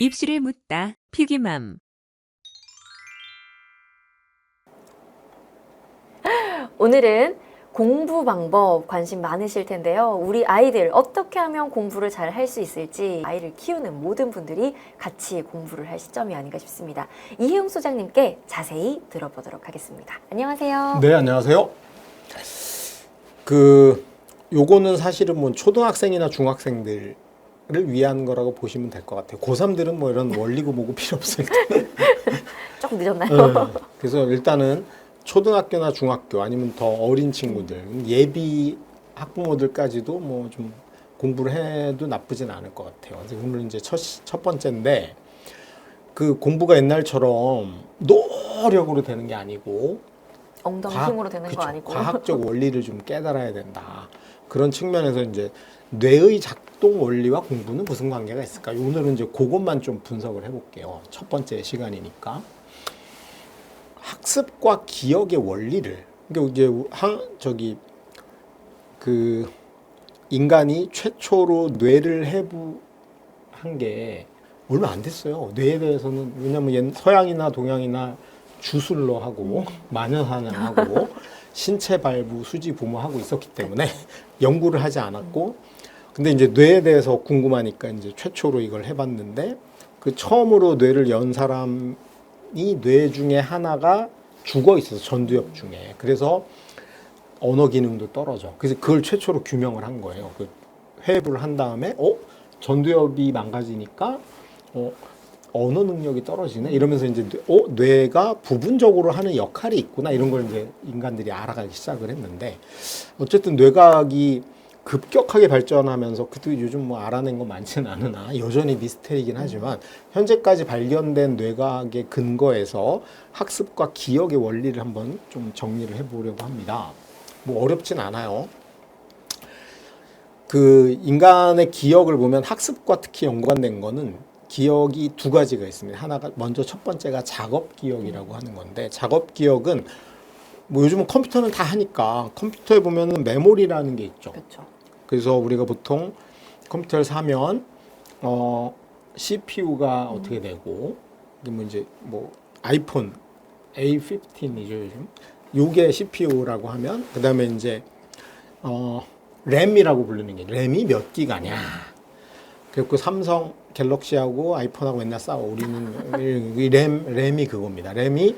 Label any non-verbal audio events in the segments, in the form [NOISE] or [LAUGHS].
입술을 묻다 피기맘 오늘은 공부 방법 관심 많으실 텐데요. 우리 아이들 어떻게 하면 공부를 잘 할 수 있을지 아이를 키우는 모든 분들이 같이 공부를 할 시점이 아닌가 싶습니다. 이혜용 소장님께 자세히 들어보도록 하겠습니다. 안녕하세요. 네, 안녕하세요. 그 요거는 사실은 뭐 초등학생이나 중학생들 을 위한 거라고 보시면 될 것 같아요. 고3들은 뭐 이런 원리고 뭐고 필요 없어요. 조금 [LAUGHS] 늦었나요? 네. 그래서 일단은 초등학교나 중학교 아니면 더 어린 친구들 예비 학부모들까지도 뭐 좀 공부를 해도 나쁘진 않을 것 같아요. 오늘 이제 첫, 시- 첫 번째인데 그 공부가 옛날처럼 노력으로 되는 게 아니고 엉덩이 과학- 힘으로 되는 그쵸. 거 아니고. 과학적 원리를 좀 깨달아야 된다. 그런 측면에서 이제 뇌의 작 동 원리와 공부는 무슨 관계가 있을까? 오늘은 이제 그것만 좀 분석을 해볼게요. 첫 번째 시간이니까. 학습과 기억의 원리를. 그러니까 이제 한 저기 그 인간이 최초로 뇌를 해부한 게 얼마 안 됐어요. 뇌에 대해서는 왜냐면 옛 서양이나 동양이나 주술로 하고 마녀사냥 하고 신체 발부 수지 부모하고 있었기 때문에 [LAUGHS] 연구를 하지 않았고 근데 이제 뇌에 대해서 궁금하니까 이제 최초로 이걸 해봤는데 그 처음으로 뇌를 연 사람이 뇌 중에 하나가 죽어 있어서 전두엽 중에. 그래서 언어 기능도 떨어져. 그래서 그걸 최초로 규명을 한 거예요. 그 회부를 한 다음에 어? 전두엽이 망가지니까 어? 언어 능력이 떨어지네? 이러면서 이제 뇌- 어? 뇌가 부분적으로 하는 역할이 있구나. 이런 걸 이제 인간들이 알아가기 시작을 했는데 어쨌든 뇌과학이 급격하게 발전하면서 그도 요즘 뭐 알아낸 거 많지는 않으나 여전히 미스테리긴 하지만 현재까지 발견된 뇌과학의 근거에서 학습과 기억의 원리를 한번 좀 정리를 해보려고 합니다. 뭐 어렵진 않아요. 그 인간의 기억을 보면 학습과 특히 연관된 거는 기억이 두 가지가 있습니다. 하나가 먼저 첫 번째가 작업 기억이라고 하는 건데 작업 기억은 뭐 요즘은 컴퓨터는 다 하니까 컴퓨터에 보면은 메모리라는 게 있죠. 그렇죠. 그래서 우리가 보통 컴퓨터를 사면 어 CPU가 어떻게 되고 뭐 이제 뭐 아이폰 A15이죠 요즘? 요게 CPU라고 하면 그다음에 이제 어 램이라고 부르는 게 램이 몇 기가냐? 그리고 삼성 갤럭시하고 아이폰하고 맨날 싸워. 우리는 이램 램이 그겁니다. 램이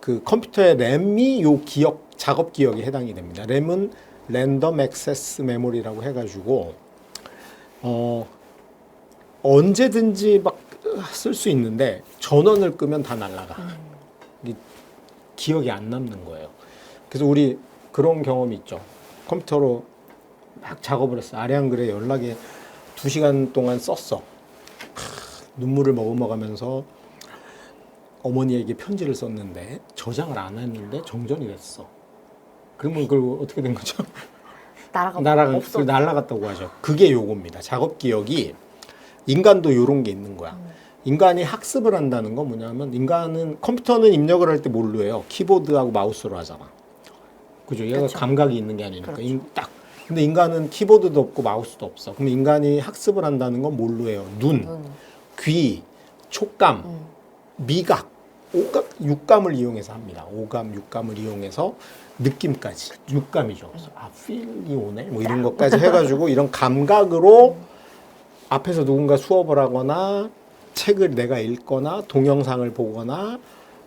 그 컴퓨터의 램이 요 기억 작업 기억에 해당이 됩니다. 램은 랜덤 액세스 메모리라고 해가지고 어 언제든지 막 쓸 수 있는데 전원을 끄면 다 날라가. 이 기억이 안 남는 거예요. 그래서 우리 그런 경험이 있죠. 컴퓨터로 막 작업을 했어. 아량글에 연락에 두 시간 동안 썼어. 크, 눈물을 머금어가면서 어머니에게 편지를 썼는데 저장을 안 했는데 정전이 됐어. 그러면 그걸 어떻게 된 거죠? 나라가 날아가 없어. 날아갔다고 하죠. 그게 요겁니다. 작업 기억이 인간도 요런 게 있는 거야. 인간이 학습을 한다는 건 뭐냐면 인간은 컴퓨터는 입력을 할 때 뭘로 해요? 키보드하고 마우스로 하잖아. 그죠? 얘가 그렇죠. 감각이 있는 게 아니니까 그렇죠. 인- 딱. 근데 인간은 키보드도 없고 마우스도 없어. 그럼 인간이 학습을 한다는 건 뭘로 해요? 눈, 눈. 귀, 촉감, 음. 미각, 오감, 육감을 이용해서 합니다. 오감, 육감을 이용해서 느낌까지 육감이죠. 그래서 아 필이 오네, 뭐 이런 것까지 해가지고 [LAUGHS] 이런 감각으로 앞에서 누군가 수업을 하거나 책을 내가 읽거나 동영상을 보거나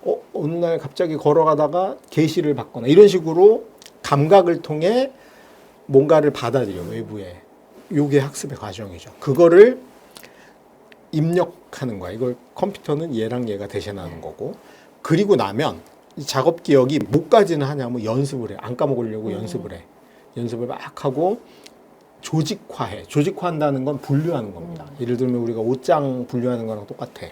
어, 어느 날 갑자기 걸어가다가 게시를 받거나 이런 식으로 감각을 통해 뭔가를 받아들여 외부에 요게 학습의 과정이죠. 그거를 입력하는 거야. 이걸 컴퓨터는 얘랑 얘가 대신하는 거고. 그리고 나면 이 작업 기억이 뭐까지는 하냐면 연습을 해. 안 까먹으려고 음. 연습을 해. 연습을 막 하고 조직화해. 조직화한다는 건 분류하는 겁니다. 예를 들면 우리가 옷장 분류하는 거랑 똑같아.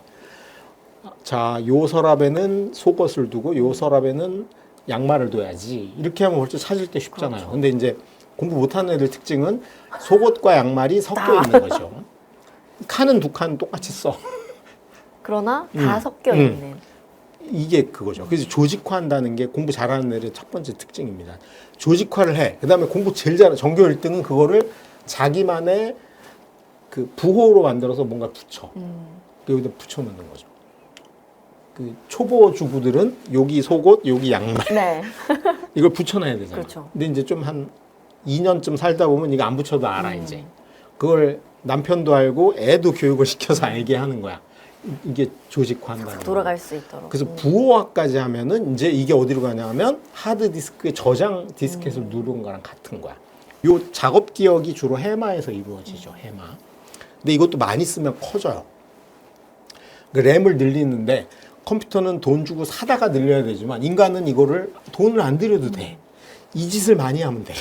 자, 요 서랍에는 속옷을 두고 요 서랍에는 양말을 둬야지. 이렇게 하면 벌써 찾을 때 쉽잖아요. 근데 이제 공부 못하는 애들 특징은 속옷과 양말이 섞여 있는 거죠. 칸은 두 칸 똑같이 써. 그러나 다 음. 섞여 음. 있는. 이게 그거죠. 그래서 조직화한다는 게 공부 잘하는 애들의 첫 번째 특징입니다. 조직화를 해. 그 다음에 공부 제일 잘하는 전교 1등은 그거를 자기만의 그 부호로 만들어서 뭔가 붙여. 음. 여기다 붙여놓는 거죠. 그 초보 주부들은 여기 속옷, 여기 양말 네. [LAUGHS] 이걸 붙여놔야 되잖아. 그렇죠. 근데 이제 좀 한 2년쯤 살다 보면 이거 안 붙여도 알아 음. 이제. 그걸 남편도 알고 애도 교육을 시켜서 알게 하는 거야. 이- 이게 조직화한다는 거. 돌아갈 수 있도록. 그래서 음. 부호화까지 하면은 이제 이게 어디로 가냐면 하드 디스크에 저장 디스켓을 음. 누르는 거랑 같은 거야. 요 작업 기억이 주로 해마에서 이루어지죠. 해마. 근데 이것도 많이 쓰면 커져요. 그 램을 늘리는데 컴퓨터는 돈 주고 사다가 늘려야 되지만 인간은 이거를 돈을 안 들여도 돼. 이 짓을 많이 하면 돼.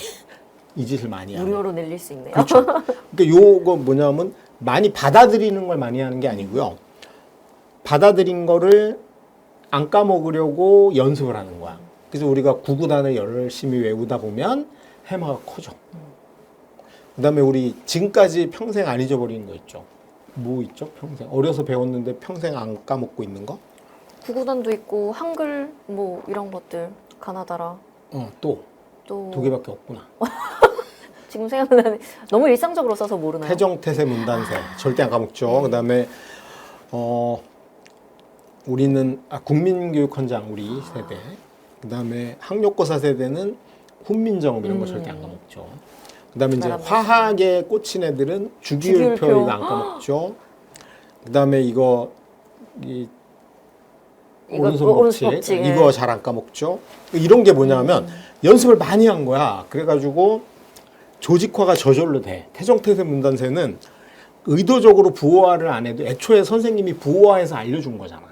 이 짓을 많이 하면. 무료로 늘릴 수 있네요. 그렇죠. 그러니까 요거 뭐냐면 많이 받아들이는 걸 많이 하는 게 아니고요. 받아들인 거를 안 까먹으려고 연습을 하는 거야. 그래서 우리가 구구단을 열심히 외우다 보면 해마가 커져. 그 다음에 우리 지금까지 평생 안 잊어버리는 거 있죠. 뭐 있죠? 평생 어려서 배웠는데 평생 안 까먹고 있는 거? 구구단도 있고 한글 뭐 이런 것들 가나다라 어, 또두또 개밖에 없구나. [LAUGHS] 지금 생각나는 [LAUGHS] 너무 일상적으로 써서 모르나요? 태정태세 문단세 절대 안 까먹죠. 그 다음에 어 우리는 아, 국민교육헌장 우리 세대. 그다음에 학력고사 세대는 훈민정음 이런 거 음. 절대 안 까먹죠. 그다음에 이제 화학에 꽂힌 애들은 주기율표 주기율표. 이거 안 까먹죠. 그다음에 이거 이 이거 오른손 오른손 법칙 법칙, 이거 예. 잘안 까먹죠. 이런 게 뭐냐면 연습을 많이 한 거야. 그래가지고 조직화가 저절로 돼. 태정태세 문단세는 의도적으로 부호화를 안 해도 애초에 선생님이 부호화해서 알려준 거잖아.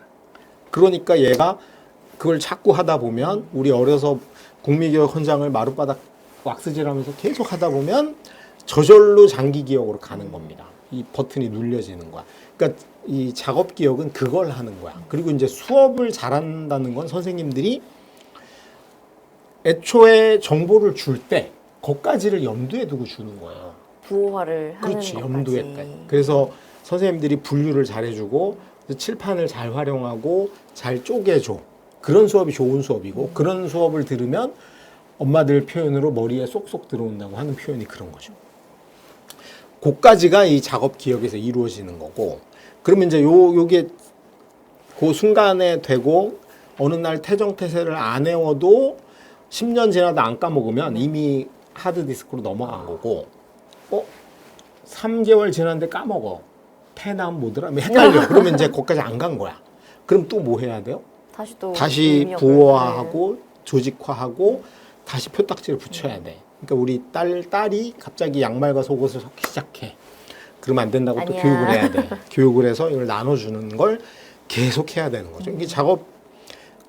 그러니까 얘가 그걸 자꾸 하다 보면 우리 어려서 국민기억 헌장을 마룻바닥 왁스질하면서 계속 하다 보면 저절로 장기 기억으로 가는 겁니다. 이 버튼이 눌려지는 거야. 그러니까 이 작업 기억은 그걸 하는 거야. 그리고 이제 수업을 잘한다는 건 선생님들이 애초에 정보를 줄 때 거까지를 염두에 두고 주는 거예요. 부호화를 하는 그렇지 것까지. 염두에까지. 그래서 선생님들이 분류를 잘해주고 칠판을 잘 활용하고 잘 쪼개줘. 그런 수업이 좋은 수업이고 그런 수업을 들으면 엄마들 표현으로 머리에 쏙쏙 들어온다고 하는 표현이 그런 거죠. 그까지가 이 작업 기억에서 이루어지는 거고 그러면 이제 요 요게 그 순간에 되고 어느 날 태정 태세를 안 외워도 10년 지나도 안 까먹으면 이미 하드 디스크로 넘어간 거고 어? 3개월 지났는데 까먹어. 패남 뭐더라? 헷갈려. 그러면 이제 거기까지 안 간 거야. 그럼 또 뭐 해야 돼요? 다시 또 다시 입력을 부호화하고 조직화하고 다시 표딱지를 붙여야 돼. 그러니까 우리 딸 딸이 갑자기 양말과 속옷을 섞기 시작해. 그러면 안 된다고 또 아니야. 교육을 해야 돼. [LAUGHS] 교육을 해서 이걸 나눠주는 걸 계속 해야 되는 거죠. 이게 작업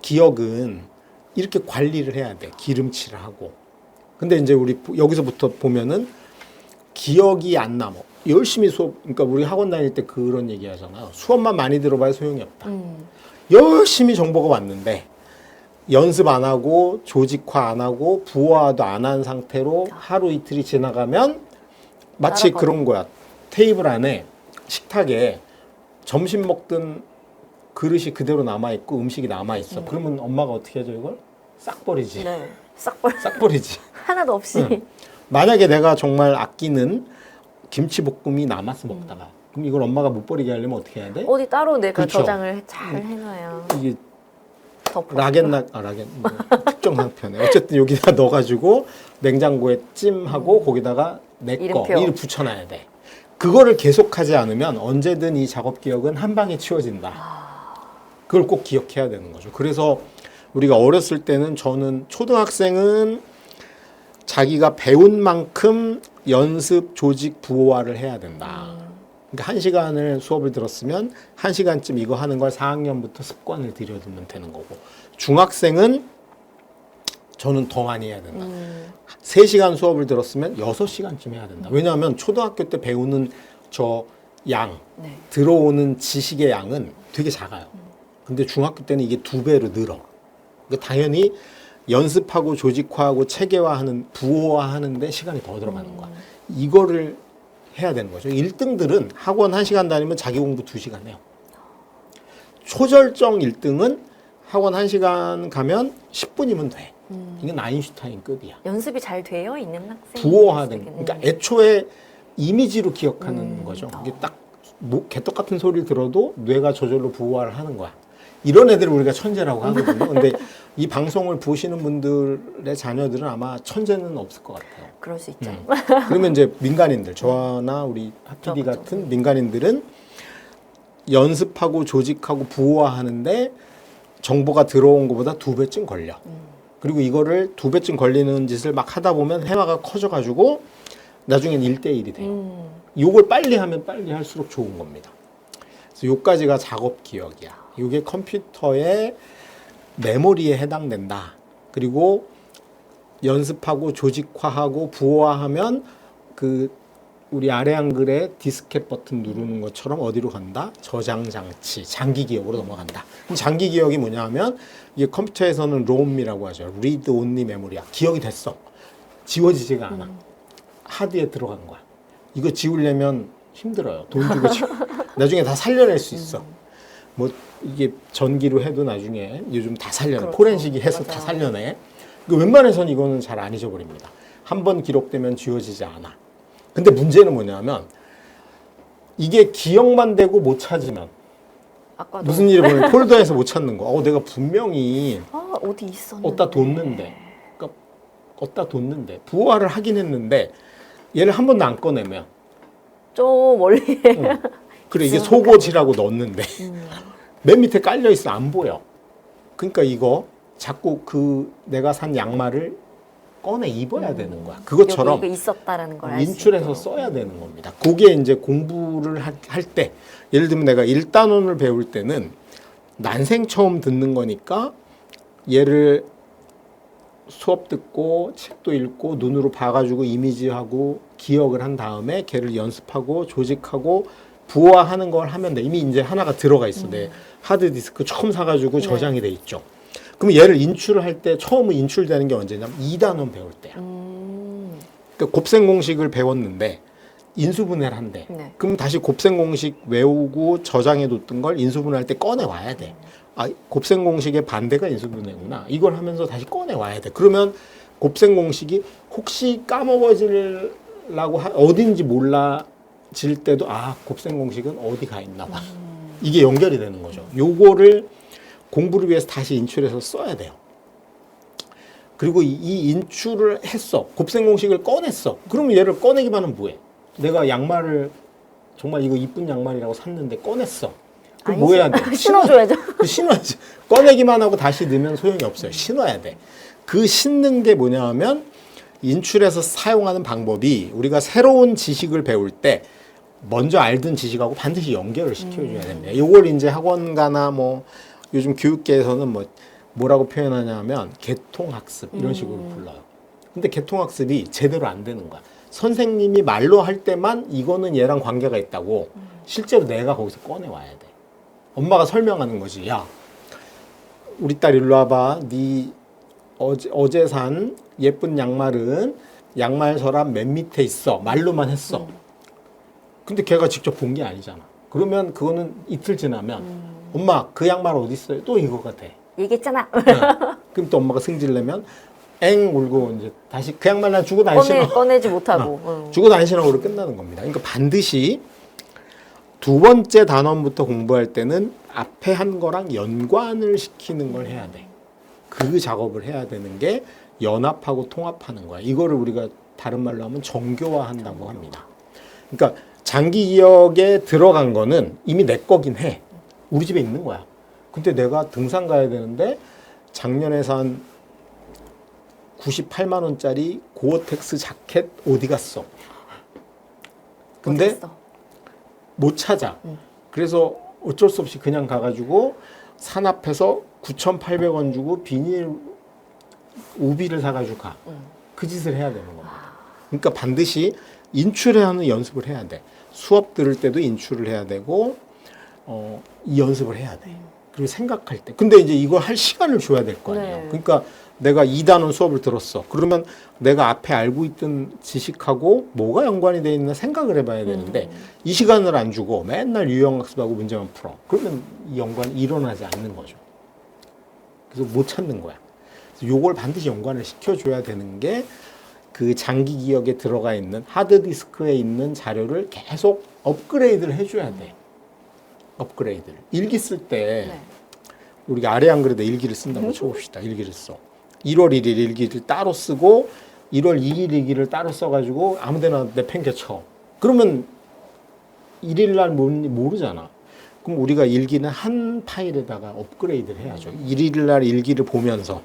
기억은 이렇게 관리를 해야 돼. 기름칠을 하고. 근데 이제 우리 부- 여기서부터 보면은 기억이 안 남어. 열심히 수업, 그러니까 우리 학원 다닐 때 그런 얘기 하잖아요. 수업만 많이 들어봐야 소용이 없다. 음. 열심히 정보가 왔는데 연습 안 하고 조직화 안 하고 부화도 안 한 상태로 하루 이틀이 지나가면 마치 따라가고. 그런 거야. 테이블 안에 식탁에 점심 먹던 그릇이 그대로 남아 있고 음식이 남아 있어. 그러면 엄마가 어떻게 하죠 이걸? 싹 버리지. 네. 싹벌싹 버리지. [LAUGHS] 하나도 없이 응. 만약에 내가 정말 아끼는 김치 볶음이 남았어 먹다가 그럼 이걸 엄마가 못 버리게 하려면 어떻게 해야 돼? 어디 따로 내가 그렇죠. 저장을 잘 해놔야 이게 덮어. 락앤락 아 락앤 뭐, [LAUGHS] 특정 상편에 어쨌든 여기다 넣어가지고 냉장고에 찜하고 거기다가 내거 이름표. 이를 붙여놔야 돼. 그거를 계속하지 않으면 언제든 이 작업 기억은 한 방에 치워진다. 그걸 꼭 기억해야 되는 거죠. 그래서 우리가 어렸을 때는 저는 초등학생은 자기가 배운 만큼 연습, 조직, 부호화를 해야 된다. 그러니까 한 시간을 수업을 들었으면 한 시간쯤 이거 하는 걸 4학년부터 습관을 들여두면 되는 거고 중학생은 저는 더 많이 해야 된다. 음. 3시간 수업을 들었으면 6시간쯤 해야 된다. 왜냐하면 초등학교 때 배우는 저 양, 네. 들어오는 지식의 양은 되게 작아요. 근데 중학교 때는 이게 두 배로 늘어. 그러니까 당연히 연습하고 조직화하고 체계화하는 부호화하는데 시간이 더 들어가는 거야. 이거를 해야 되는 거죠. 1등들은 학원 1시간 다니면 자기 공부 2시간 해요. 초절정 1등은 학원 1시간 가면 10분이면 돼. 이건 아인슈타인 급이야. 연습이 잘 되어 있는 학생 부호화된 그러니까 애초에 이미지로 기억하는 음. 거죠. 이게 딱 뭐, 개떡 같은 소리를 들어도 뇌가 저절로 부호화를 하는 거야. 이런 애들을 우리가 천재라고 하거든요. 근데 이 방송을 보시는 분들의 자녀들은 아마 천재는 없을 것 같아요. 그럴 수 있죠. 음. 그러면 이제 민간인들, 저나 우리 하피디 그렇죠. 같은 민간인들은 연습하고 조직하고 부호화하는데 정보가 들어온 것보다 두 배쯤 걸려. 그리고 이거를 두 배쯤 걸리는 짓을 막 하다 보면 해마가 커져가지고 나중엔 일대일이 돼요. 음. 요걸 빨리 하면 빨리 할수록 좋은 겁니다. 그래서 요까지가 작업 기억이야. 요게 컴퓨터의 메모리에 해당된다. 그리고 연습하고 조직화하고 부호화하면 그 우리 아래 한글에 디스켓 버튼 누르는 것처럼 어디로 간다? 저장 장치, 장기 기억으로 넘어간다. 그럼 장기 기억이 뭐냐 하면 이게 컴퓨터에서는 ROM이라고 하죠. Read Only Memory야. 기억이 됐어. 지워지지가 않아. 하드에 들어간 거야. 이거 지우려면 힘들어요. 돈 주고 지우. [LAUGHS] 나중에 다 살려낼 수 있어. 뭐 이게 전기로 해도 나중에 요즘 다 살려내. 그렇죠. 포렌식이 해서 다 맞아요. 살려내. 그 웬만해선 이거는 잘 안 잊어버립니다. 한 번 기록되면 지워지지 않아. 근데 문제는 뭐냐면 이게 기억만 되고 못 찾으면 아까도 무슨 일이 보면 [LAUGHS] 폴더에서 못 찾는 거. 어, 내가 분명히 아 어디 있었는데. 어디다 뒀는데, 그러니까 어디다 뒀는데 부호화를 하긴 했는데 얘를 한 번도 안 꺼내면 좀 멀리. 응. 그래 이게 속옷이라고 넣었는데 음. 맨 밑에 깔려 있어 안 보여. 그러니까 이거 자꾸 그 내가 산 양말을 꺼내 입어야 되는 거야. 그것처럼 여기 이거 있었다라는 걸 알수 인출해서. 써야 되는 겁니다. 그게 이제 공부를 할 때 예를 들면 내가 1단원을 배울 때는 난생 처음 듣는 거니까 얘를 수업 듣고 책도 읽고 눈으로 봐가지고 이미지하고 기억을 한 다음에 걔를 연습하고 조직하고 부호화하는 걸 하면 돼. 이미 이제 하나가 들어가 있어. 내 하드 디스크 처음 사가지고 네. 저장이 돼 있죠. 그럼 얘를 인출을 할 때 처음 인출되는 게 언제냐면 2단원 배울 때야. 음. 그러니까 곱셈 공식을 배웠는데 인수분해를 한대. 네. 그럼 다시 곱셈 공식 외우고 저장해 뒀던 걸 인수분해할 때 꺼내 와야 돼. 아, 곱셈 공식의 반대가 인수분해구나. 이걸 하면서 다시 꺼내 와야 돼. 그러면 곱셈 공식이 혹시 까먹어지려고 하, 어딘지 몰라 질 때도 아, 곱셈 공식은 어디 가 있나 봐. 이게 연결이 되는 거죠. 요거를 공부를 위해서 다시 인출해서 써야 돼요. 그리고 이, 이 인출을 했어. 곱셈 공식을 꺼냈어. 그러면 얘를 꺼내기만 하면 뭐해? 내가 양말을 정말 이거 이쁜 양말이라고 샀는데 꺼냈어. 그럼 뭐 해야 돼? 신어줘야죠. 그 신어야지. 꺼내기만 하고 다시 넣으면 소용이 없어요. 신어야 돼. 그 신는 게 뭐냐 하면 인출해서 사용하는 방법이 우리가 새로운 지식을 배울 때 먼저 알던 지식하고 반드시 연결을 시켜줘야 됩니다. 이걸 이제 학원가나 뭐 요즘 교육계에서는 뭐 뭐라고 표현하냐면 개통학습 이런 식으로 불러요. 근데 개통학습이 제대로 안 되는 거야. 선생님이 말로 할 때만 이거는 얘랑 관계가 있다고 실제로 내가 거기서 꺼내 와야 돼. 엄마가 설명하는 거지. 야, 우리 딸 일로 와봐. 네 어제, 어제 산 예쁜 양말은 양말 서랍 맨 밑에 있어. 말로만 했어. 근데 걔가 직접 본 게 아니잖아. 그러면 그거는 이틀 지나면 엄마 그 양말 어디 있어요? 또 이거가 돼. 얘기했잖아. 네. 그럼 또 엄마가 승질 내면 엥 울고 이제 다시 그 양말 나 주고 꺼내 다니시나 꺼내지 못하고. 응. 주고 다니시라고 끝나는 겁니다. 그러니까 반드시 두 번째 단원부터 공부할 때는 앞에 한 거랑 연관을 시키는 걸 해야 돼. 그 작업을 해야 되는 게 연합하고 통합하는 거야. 이거를 우리가 다른 말로 하면 정교화한다고 합니다. 그러니까 장기 기억에 들어간 거는 이미 내 거긴 해. 우리 집에 있는 거야. 근데 내가 등산 가야 되는데 작년에 산 98만 원짜리 고어텍스 자켓 어디 갔어? 근데? 못 찾아. 음. 그래서 어쩔 수 없이 그냥 가가지고 산 앞에서 9,800원 주고 비닐 우비를 사가지고 가. 음. 그 짓을 해야 되는 겁니다. 그러니까 반드시 인출하는 연습을 해야 돼. 수업 들을 때도 인출을 해야 되고, 어, 이 연습을 해야 돼. 그리고 생각할 때. 근데 이제 이걸 할 시간을 줘야 될 거 아니에요. 네. 그러니까 내가 2단원 수업을 들었어. 그러면 내가 앞에 알고 있던 지식하고 뭐가 연관이 돼 있나 생각을 해봐야 되는데 이 시간을 안 주고 맨날 유형학습하고 문제만 풀어. 그러면 이 연관이 일어나지 않는 거죠. 그래서 못 찾는 거야. 요걸 반드시 연관을 시켜줘야 되는 게 그 장기 기억에 들어가 있는 하드 디스크에 있는 자료를 계속 업그레이드를 해줘야 돼. 업그레이드를. 일기 쓸때 네. 우리가 아래 안 그래도 일기를 쓴다고 쳐봅시다. 일기를 써. 1월 1일 일기를 따로 쓰고 1월 2일 일기를 따로 써가지고 아무데나 내팽개 쳐. 그러면 1일 날 뭔지 모르잖아. 그럼 우리가 일기는 한 파일에다가 업그레이드를 해야죠. 1일 날 일기를 보면서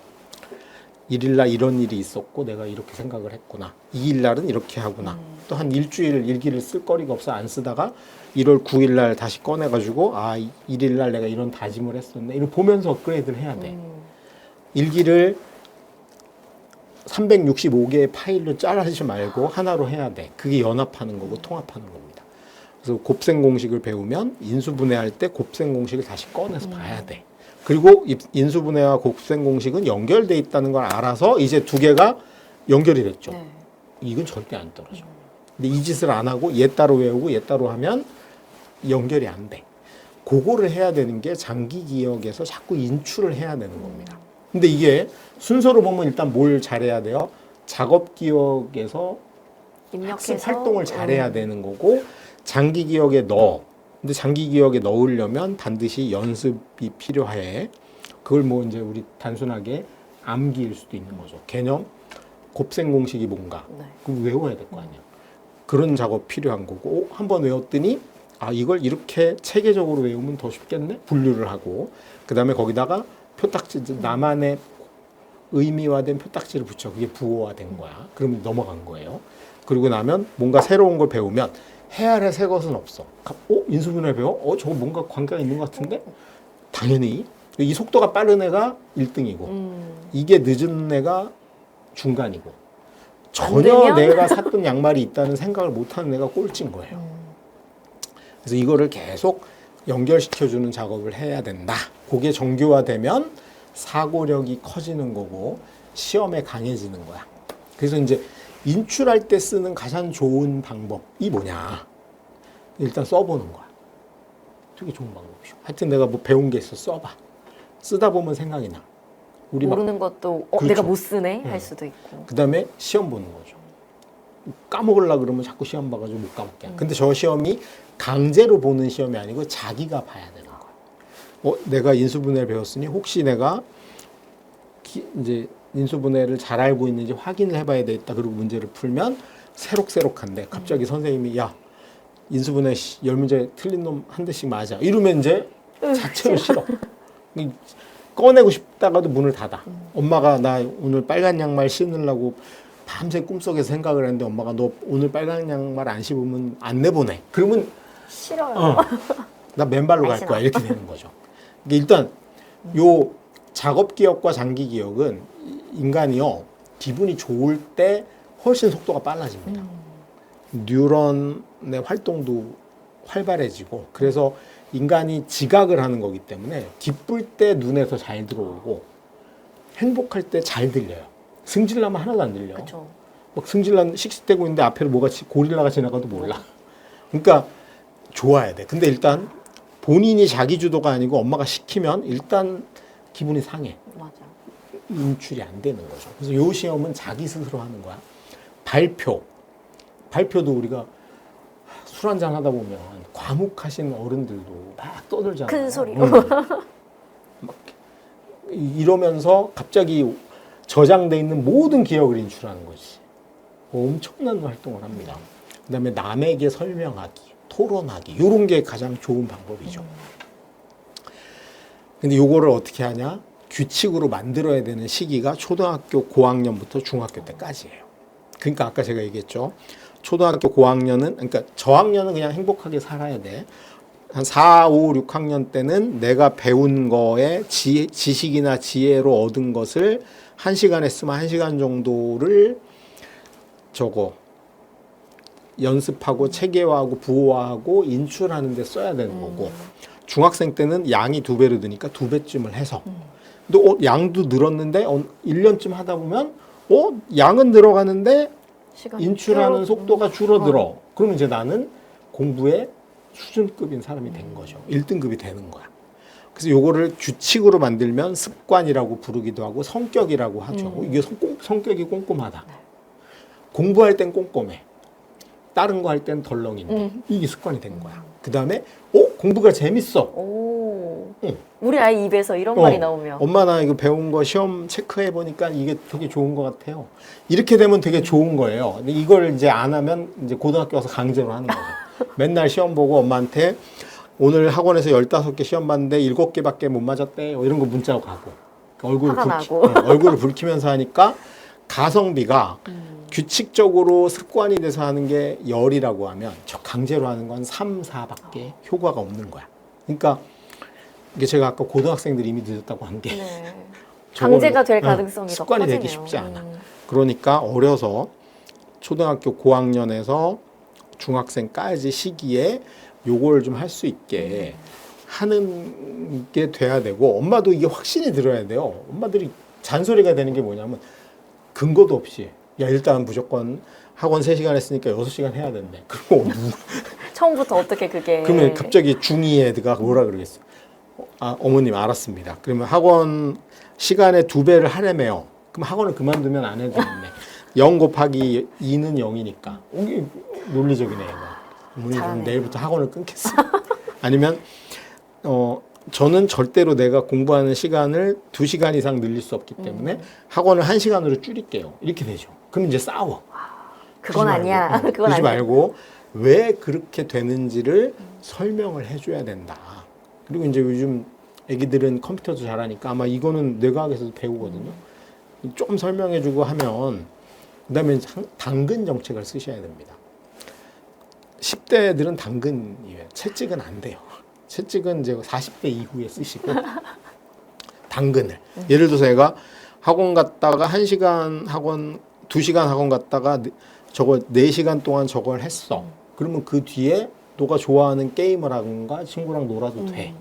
1일 날 이런 일이 있었고 내가 이렇게 생각을 했구나. 2일 날은 이렇게 하구나. 또한 일주일 일기를 쓸 거리가 없어 안 쓰다가 1월 9일 날 다시 꺼내 가지고 아 1일 날 내가 이런 다짐을 했었네. 이걸 보면서 업그레이드를 해야 돼. 음. 일기를 365개의 파일로 자르지 말고 하나로 해야 돼. 그게 연합하는 거고 통합하는 겁니다. 그래서 곱셈 공식을 배우면 인수분해할 때 곱셈 공식을 다시 꺼내서 봐야 돼. 그리고 이- 인수분해와 곱셈 공식은 연결돼 있다는 걸 알아서 이제 두 개가 연결이 됐죠. 네. 이건 절대 안 떨어져. 근데 이 짓을 안 하고 얘 따로 외우고 얘 따로 하면 연결이 안 돼. 그거를 해야 되는 게 장기 기억에서 자꾸 인출을 해야 되는 겁니다. 근데 이게 순서로 보면 일단 뭘 잘해야 돼요? 작업 기억에서 학습 활동을 잘해야 음. 되는 거고 장기 기억에 넣어. 근데 장기 기억에 넣으려면 반드시 연습이 필요해. 그걸 뭐 이제 우리 단순하게 암기일 수도 있는 거죠. 개념, 곱셈 공식이 뭔가. 네. 그럼 외워야 될 거 아니야. 그런 작업 필요한 거고 한 번 외웠더니 아 이걸 이렇게 체계적으로 외우면 더 쉽겠네. 분류를 하고 그 다음에 거기다가 표딱지 나만의 의미화된 표딱지를 붙여 그게 부호화된 거야. 그러면 넘어간 거예요. 그리고 나면 뭔가 새로운 걸 배우면 헤아려 새 것은 없어. 가- 어 인수분해 배워? 어 저거 뭔가 관계가 있는 것 같은데? 당연히 이 속도가 빠른 애가 1등이고 음. 이게 늦은 애가 중간이고 안 전혀? 내가 샀던 양말이 있다는 생각을 못하는 애가 꼴찌인 거예요. 음. 그래서 이거를 계속 연결시켜주는 작업을 해야 된다. 그게 정교화되면 사고력이 커지는 거고 시험에 강해지는 거야. 그래서 이제 인출할 때 쓰는 가장 좋은 방법이 뭐냐? 일단 써보는 거야. 되게 좋은 방법이죠. 하여튼 내가 뭐 배운 게 있어 써봐. 쓰다 보면 생각이 나. 우리 막 모르는 것도 어, 그렇죠. 내가 못 쓰네 음. 할 수도 있고. 그 다음에 시험 보는 거죠. 까먹으려 그러면 자꾸 시험 봐가지고 못 까먹게. 근데 저 시험이 강제로 보는 시험이 아니고 자기가 봐야 되는 거야. 어, 내가 인수분해를 배웠으니 혹시 내가 기- 이제 인수분해를 잘 알고 있는지 확인을 해봐야 되겠다. 그리고 문제를 풀면 새록새록한데 갑자기 선생님이 야 인수분해 시- 열 문제 틀린 놈 한 대씩 맞아. 이러면 이제 자체로 싫어. 이- 꺼내고 싶다가도 문을 닫아. 엄마가 나 오늘 빨간 양말 신으려고 밤새 꿈속에서 생각을 했는데 엄마가 너 오늘 빨간 양말 안 신으면 안 내보내. 그러면 싫어요. 어, 나 맨발로 갈. 거야 이렇게 되는 거죠. 이게 일단 요 작업 기억과 장기 기억은 인간이요 기분이 좋을 때 훨씬 속도가 빨라집니다. 뉴런의 활동도 활발해지고 그래서 인간이 지각을 하는 거기 때문에 기쁠 때 눈에 더잘 들어오고 행복할 때 잘 들려요. 승질나면 하나도 안 들려. 그렇죠. 막 승질난 씩씩대고 있는데 앞에로 뭐가 지- 고릴라가 지나가도 몰라. 그러니까 좋아야 돼. 근데 일단 본인이 자기 주도가 아니고 엄마가 시키면 일단 기분이 상해. 맞아. 인출이 안 되는 거죠. 그래서 요 시험은 자기 스스로 하는 거야. 발표. 발표도 우리가 술 한잔 하다 보면 과묵하신 어른들도 막 떠들잖아요. 큰 소리로. 응. 막 이- 이러면서 갑자기 저장돼 있는 모든 기억을 인출하는 거지. 엄청난 활동을 합니다. 그다음에 남에게 설명하기, 토론하기 이런 게 가장 좋은 방법이죠. 근데 요거를 어떻게 하냐? 규칙으로 만들어야 되는 시기가 초등학교 고학년부터 중학교 때까지예요. 그러니까 아까 제가 얘기했죠. 초등학교 고학년은 그러니까 저학년은 그냥 행복하게 살아야 돼. 한 4, 5, 6학년 때는 내가 배운 거에 지, 지식이나 지혜로 얻은 것을 한 시간에 쓰면 한 시간 정도를 저거 연습하고 체계화하고 부호화하고 인출하는 데 써야 되는 거고. 중학생 때는 양이 두 배로 드니까 두 배쯤을 해서. 근데 어, 양도 늘었는데 어, 1년쯤 하다 보면 어 양은 늘어가는데 인출하는 속도가 줄어들어. 그러면 이제 나는 공부의 수준급인 사람이 된 거죠. 1등급이 되는 거야. 그래서 요거를 규칙으로 만들면 습관이라고 부르기도 하고 성격이라고 하죠. 음. 이게 성, 꼼- 성격이 꼼꼼하다. 공부할 땐 꼼꼼해. 다른 거 할 땐 덜렁인데 음. 이게 습관이 된 거야. 그 다음에 어 공부가 재밌어. 오. 응. 우리 아이 입에서 이런 어, 말이 나오면 엄마 나 이거 배운 거 시험 체크해 보니까 이게 되게 좋은 것 같아요. 이렇게 되면 되게 좋은 거예요. 근데 이걸 이제 안 하면 이제 고등학교 와서 강제로 하는 거죠. [LAUGHS] 맨날 시험 보고 엄마한테 오늘 학원에서 15개 시험 봤는데 7개밖에 못 맞았대. 이런 거 문자로 가고. 얼굴을 화가 붉히, 나고. 어, 얼굴을 붉히면서 하니까 가성비가 음. 규칙적으로 습관이 돼서 하는 게 열이라고 하면 저 강제로 하는 건 3, 4밖에 효과가 없는 거야. 그러니까 이게 제가 아까 고등학생들이 이미 늦었다고 한게 네. [LAUGHS] 강제가 될 응, 가능성이 더 습관이 커지네요. 되기 쉽지 않아. 음. 그러니까 어려서 초등학교 고학년에서 중학생까지 시기에 요걸 좀 할 수 있게 하는 게 돼야 되고 엄마도 이게 확신이 들어야 돼요. 엄마들이 잔소리가 되는 게 뭐냐면 근거도 없이 야 일단 무조건 학원 3시간 했으니까 6시간 해야 된대. [LAUGHS] 그리고 누- 처음부터 어떻게 그게 그러면 갑자기 중2 애들가 뭐라 그러겠어? 어, 아, 어머님 알았습니다. 그러면 학원 시간에 두 배를 하려매요. 그럼 학원을 그만두면 안 해도 되는데 [LAUGHS] 0 곱하기 2는 0이니까 이게 논리적이네 얘가. 어머니 그럼 잘하네. 내일부터 학원을 끊겠어. [LAUGHS] 아니면 어 저는 절대로 내가 공부하는 시간을 두 시간 이상 늘릴 수 없기 때문에 학원을 한 시간으로 줄일게요. 이렇게 되죠. 그럼 이제 싸워. 그건 그러지 아니야. 어, 그건 그러지 아니야. 말고 왜 그렇게 되는지를 설명을 해줘야 된다. 그리고 이제 요즘 애기들은 컴퓨터도 잘하니까 아마 이거는 뇌과학에서도 배우거든요. 조금 설명해주고 하면 그다음에 상- 당근 정책을 쓰셔야 됩니다. 10대들은 당근이에요. 채찍은 안 돼요. 채찍은 이제 40대 이후에 쓰시고 [LAUGHS] 당근을. 예를 들어서 애가 학원 갔다가 1시간 학원, 2시간 학원 갔다가 네- 저거 4시간 동안 저걸 했어. 그러면 그 뒤에 너가 좋아하는 게임을 하든가 친구랑 놀아도 돼.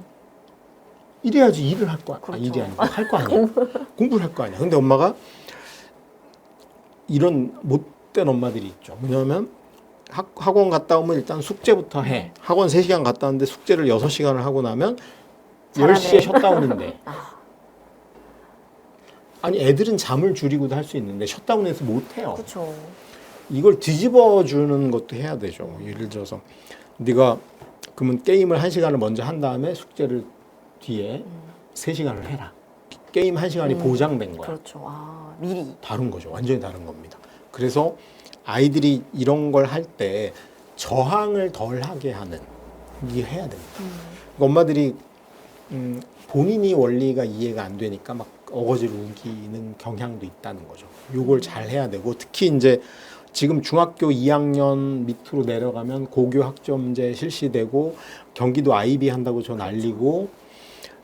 이래야지 일을 할 거 아니야. 그렇죠. 일이 아니고 할 거 아니야. 공부를 할 거 아니야. 근데 엄마가 이런 못된 엄마들이 있죠. 뭐냐면 학, 학원 갔다 오면 일단 숙제부터 해. 학원 3시간 갔다 왔는데 숙제를 6시간을 하고 나면 잘하네. 10시에 셧다운인데. [LAUGHS] 아니 애들은 잠을 줄이고도 할 수 있는데 셧다운해서 못 해요. 그렇죠. 이걸 뒤집어 주는 것도 해야 되죠. 뭐 예를 들어서 네가 그러면 게임을 한 시간을 먼저 한 다음에 숙제를 뒤에 세 시간을 해라. 게임 한 시간이 음. 보장된 거야. 그렇죠. 아, 미리. 다른 거죠. 완전히 다른 겁니다. 그래서 아이들이 이런 걸 할 때 저항을 덜 하게 하는 이게 해야 됩니다. 그러니까 엄마들이 음, 본인이 원리가 이해가 안 되니까 막 어거지로 우기는 경향도 있다는 거죠. 요걸 잘 해야 되고 특히 이제 지금 중학교 2학년 밑으로 내려가면 고교 학점제 실시되고 경기도 아이비 한다고 저 날리고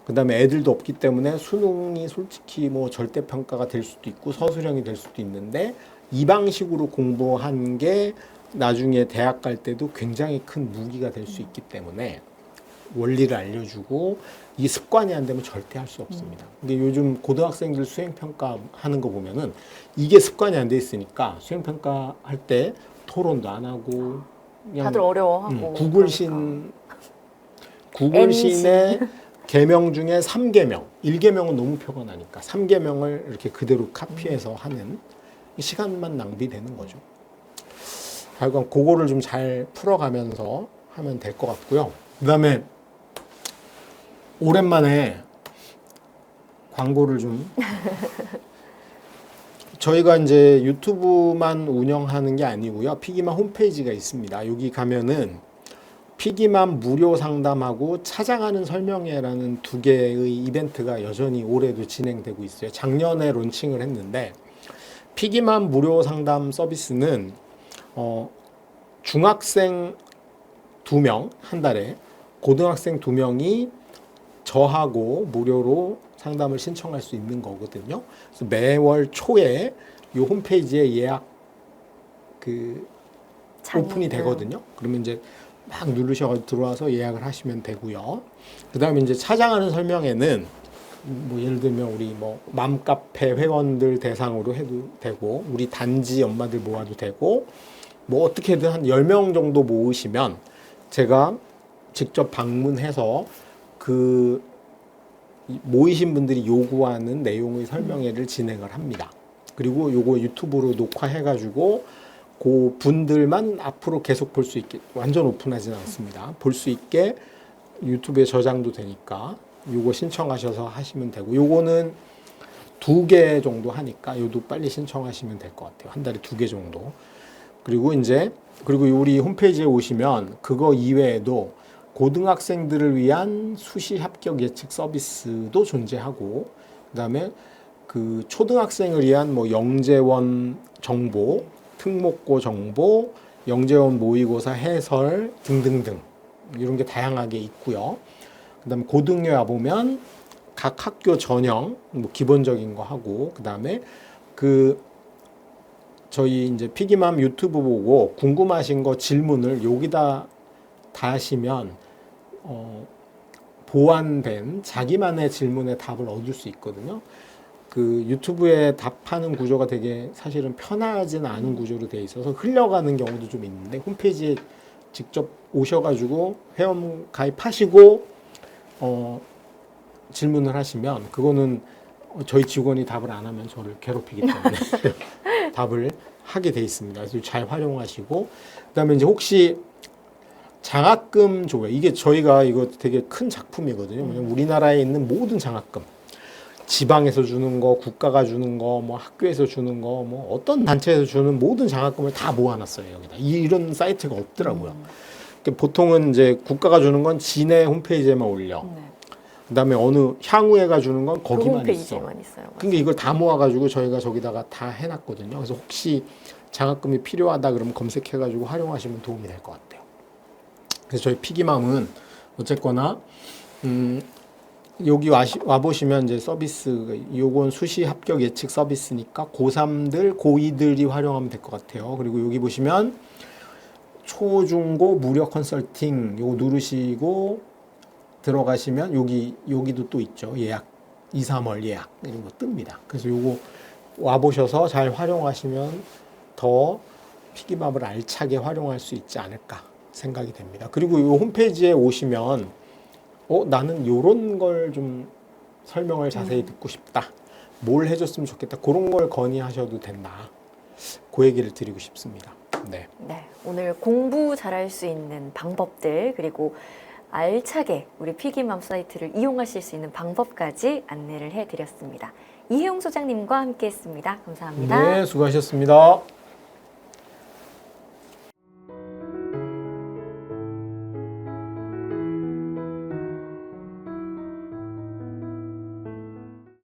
그다음에 애들도 없기 때문에 수능이 솔직히 뭐 절대 평가가 될 수도 있고 서술형이 될 수도 있는데 이 방식으로 공부한 게 나중에 대학 갈 때도 굉장히 큰 무기가 될 수 있기 때문에 원리를 알려주고 이 습관이 안 되면 절대 할 수 없습니다. 근데 요즘 고등학생들 수행 평가 하는 거 보면은 이게 습관이 안 돼 있으니까 수행 평가 할 때 토론도 안 하고 그냥 다들 어려워하고. 음, 그러니까. 구글신 구글신의 계명 중에 3계명, 1계명은 너무 표가 나니까 3계명을 이렇게 그대로 카피해서 하는 시간만 낭비되는 거죠. 하여간 그거를 좀 잘 풀어가면서 하면 될 것 같고요. 그 다음에 오랜만에 광고를 좀 [LAUGHS] 저희가 이제 유튜브만 운영하는 게 아니고요. 피기만 홈페이지가 있습니다. 여기 가면은 피기만 무료 상담하고 찾아가는 설명회라는 두 개의 이벤트가 여전히 올해도 진행되고 있어요. 작년에 론칭을 했는데 피기만 무료 상담 서비스는 어, 중학생 두 명 한 달에 고등학생 두 명이 저하고 무료로 상담을 신청할 수 있는 거거든요. 그래서 매월 초에 이 홈페이지에 예약 그 오픈이 되거든요. 그러면 이제 막 누르셔서 들어와서 예약을 하시면 되고요. 그다음에 이제 찾아가는 설명에는 뭐 예를 들면 우리 뭐 맘카페 회원들 대상으로 해도 되고 우리 단지 엄마들 모아도 되고 뭐 어떻게든 한 10명 정도 모으시면 제가 직접 방문해서 그 이- 모이신 분들이 요구하는 내용의 설명회를 진행을 합니다. 그리고 요거 유튜브로 녹화해 가지고 그 분들만 앞으로 계속 볼 수 있게 완전 오픈하지는 않습니다. 볼 수 있게 유튜브에 저장도 되니까 요거 신청하셔서 하시면 되고 요거는 두 개 정도 하니까 요도 빨리 신청하시면 될 것 같아요. 한 달에 두 개 정도. 그리고 이제 그리고 우리 홈페이지에 오시면 그거 이외에도 고등학생들을 위한 수시 합격 예측 서비스도 존재하고 그다음에 그 초등학생을 위한 뭐 영재원 정보, 특목고 정보, 영재원 모의고사 해설 등등등 이런 게 다양하게 있고요. 그다음에 와 보면 각 학교 전형 뭐 기본적인 거 하고 그다음에 그 저희 이제 피기맘 유튜브 보고 궁금하신 거 질문을 여기다 다 하시면 어 보완된 자기만의 질문에 답을 얻을 수 있거든요. 그 유튜브에 답하는 구조가 되게 사실은 편하지는 않은 구조로 돼 있어서 흘려가는 경우도 좀 있는데 홈페이지에 직접 오셔가지고 회원 가입하시고 어 질문을 하시면 그거는 저희 직원이 답을 안 하면 저를 괴롭히기 때문에 [LAUGHS] 답을 하게 돼 있습니다. 그래서 잘 활용하시고 그다음에 이제 혹시 장학금 조회 이게 저희가 이거 되게 큰 작품이거든요. 왜냐면 우리나라에 있는 모든 장학금 지방에서 주는 거, 국가가 주는 거, 뭐 학교에서 주는 거, 뭐 어떤 단체에서 주는 모든 장학금을 다 모아놨어요 여기다. 이- 이런 사이트가 없더라고요. 그러니까 보통은 이제 국가가 주는 건 진해 홈페이지에만 올려. 네. 그다음에 어느 향후회가 주는 건그 거기만 있어. 홈페이지에만 있어요. 그러니까 이걸 다 모아가지고 저희가 저기다가 다 해놨거든요. 그래서 혹시 장학금이 필요하다 그러면 검색해가지고 활용하시면 도움이 될 것 같아요. 그래서 저희 피기맘은 어쨌거나 음, 여기 와시, 와보시면 이제 서비스 요건 수시 합격 예측 서비스니까 고3들 고2들이 활용하면 될 것 같아요. 그리고 여기 보시면 초 중 고 무료 컨설팅 요거 누르시고 들어가시면 여기 여기도 또 있죠 예약 2, 3월 예약 이런 거 뜹니다. 그래서 요거 와 보셔서 잘 활용하시면 더 피기밥을 알차게 활용할 수 있지 않을까 생각이 됩니다. 그리고 요 홈페이지에 오시면 어 나는 요런 걸 좀 설명을 자세히 듣고 싶다. 뭘 해줬으면 좋겠다. 그런 걸 건의하셔도 된다. 그 얘기를 드리고 싶습니다. 네. 네, 오늘 공부 잘할 수 있는 방법들 그리고 알차게 우리 피기맘 사이트를 이용하실 수 있는 방법까지 안내를 해드렸습니다. 이혜용 소장님과 함께했습니다. 감사합니다. 네, 수고하셨습니다.